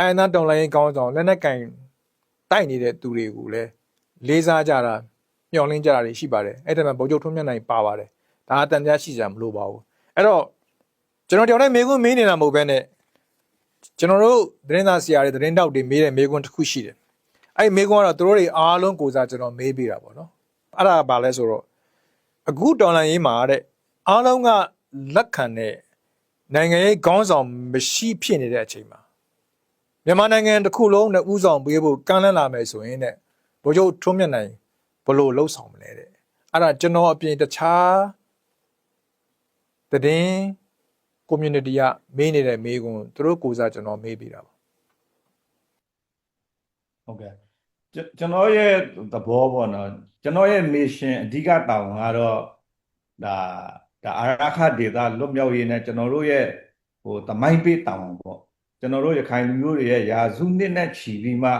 တိုင်းရင်းသားတော်လိုင်းရေးကောင်းဆောင်လက်နက်ကင်တိုက်နေတဲ့သူတွေကိုလည်းလေးစားကြတာမျှော်လင့်ကြတာတွေရှိပါတယ်အဲ့ဒါမှဗိုလ်ချုပ်ထွန်းမြတ်နိုင်ပါပါတယ်ဒါအတန်ကြားရှိကြမလို့ပါဘူးအဲ့တော့ကျွန်တော်တယောက်တည်းမေးခွန်းမေးနေတာမဟုတ်ဘဲနဲ့ကျွန်တော်တို့သတင်းသားဆရာတွေသတင်းတောက်တွေမေးတဲ့မေးခွန်းတစ်ခုရှိတယ်အဲ့ဒီမေးခွန်းကတော့သူတို့တွေအားလုံးကိုစားကျွန်တော်မေးပေးတာပေါ့နော်အဲ့ဒါကဘာလဲဆိုတော့အခုတော်လိုင်းရေးမှာတဲ့အားလုံးကလက်ခံတဲ့နိုင်ငံရေးခေါင်းဆောင်မရှိဖြစ်နေတဲ့အချိန်မှာ မြန်မာနိုင်ငံတစ်ခုလုံးနဲ့ဥဆောင်ပေးဖို့ကမ်းလှမ်းလာမယ်ဆိုရင်တဲ့ဗိုလ်ချုပ်ထွန်းမြတ်နိုင်ဘလို့လှုပ်ဆောင်မလဲတဲ့အဲ့ဒါကျွန်တော်အပြင်တခြားတည်င်း community ကမေးနေတဲ့မေးခွန်းသူတို့ကိုယ်စားကျွန်တော်မေးပြီးတာပါဟုတ်ကဲ့ကျွန်ကျွန်တော်ရဲ့သဘောပေါ့နော်ကျွန်တော်ရဲ့ mission အဓိကတာဝန်ကတော့ဒါဒါအာရခဒေတာလွတ်မြောက်ရေးနဲ့ကျွန်တော်တို့ရဲ့ဟိုတမိုင်းပေးတာဝန်ပေါ့ ကျွန်တော်တို့ရခိုင်လူမျိုးတွေရဲ့ယာစုနှစ်နဲ့ချီပြီးမှ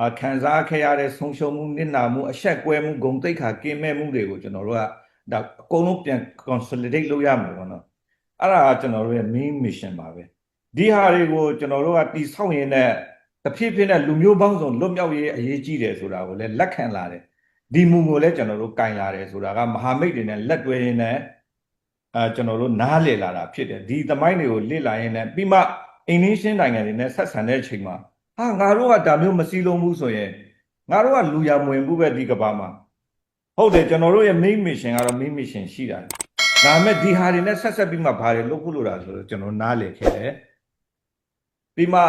အာခံစားခဲ့ရတဲ့ဆုံးရှုံးမှုနစ်နာမှုအဆက်ကွဲမှုဂုဏ်သိက္ခာကင်းမဲ့မှုတွေကိုကျွန်တော်တို့ကဒါအကုန်လုံးပြန် consolidate လုပ်ရမှာပေါ့နော်အဲ့ဒါကကျွန်တော်တို့ရဲ့ main mission ပါပဲဒီဟာတွေကိုကျွန်တော်တို့ကတိဆောက်ရင်းနဲ့တဖြည်းဖြည်းနဲ့လူမျိုးပေါင်းစုံလွတ်မြောက်ရေးအရေးကြီးတယ်ဆိုတာကိုလည်းလက်ခံလာတယ်ဒီမူကိုလည်းကျွန်တော်တို့ကင်လာတယ်ဆိုတာကမဟာမိတ်တွေနဲ့လက်တွဲရင်းနဲ့အဲကျွန်တော်တို့နားလည်လာတာဖြစ်တယ်ဒီသမိုင်းတွေကိုလေ့လာရင်းနဲ့ပြီးမှ အိန္ဒိရှင်းနိုင်ငံတွေနဲ့ဆက်ဆံတဲ့အချိန်မှာဟာငါတို့ကဒါမျိုးမစည်းလုံးဘူးဆိုရင်ငါတို့ကလူရမဝင်ဘူးပဲဒီကဘာမှာဟုတ်တယ်ကျွန်တော်တို့ရဲ့ main mission ကတော့ main mission ရှိတာဒါပေမဲ့ဒီဟာတွေနဲ့ဆက်ဆက်ပြီးမှဘာတွေလုပ်ဖို့လိုတာဆိုတော့ကျွန်တော်နားလည်ခဲ့တယ်ပြီးမှ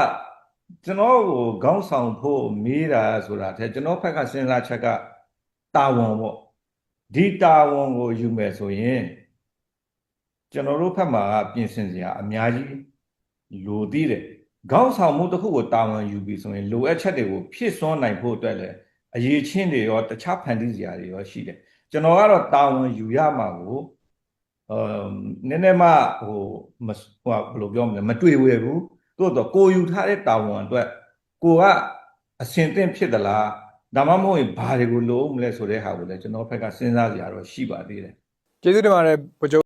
ကျွန်တော်ကိုခေါင်းဆောင်ဖို့မေးတာဆိုတာတဲ့ကျွန်တော်ဘက်ကစဉ်းစားချက်ကတာဝန်ပေါ့ဒီတာဝန်ကိုယူမယ်ဆိုရင်ကျွန်တော်တို့ဘက်မှာကပြင်ဆင်စရာအများကြီး လိုသေးတယ်ခေါင်းဆောင်မှုတစ်ခုကိုတာဝန်ယူပြီးဆိုရင်လိုအပ်ချက်တွေကိုဖြည့်စွန်းနိုင်ဖို့အတွက်လည်းအရေးချင်းတွေရောတခြားဖန်တီးစရာတွေရောရှိတယ်ကျွန်တော်ကတော့တာဝန်ယူရမှာကိုအမ်နည်းနည်းမှဟိုမစဟိုကဘယ်လိုပြောမလဲမတွေ့ဝဲဘူးတို့တော့ကိုယူထားတဲ့တာဝန်အတွက်ကိုကအစင်သင့်ဖြစ်သလားဒါမှမဟုတ်ရင်ဘာတွေကိုလိုမလဲဆိုတဲ့ဟာကိုလည်းကျွန်တော်ဘက်ကစဉ်းစားကြရတော့ရှိပါသေးတယ်ကျေးဇူးတင်ပါတယ်ဗိုလ်ချုပ်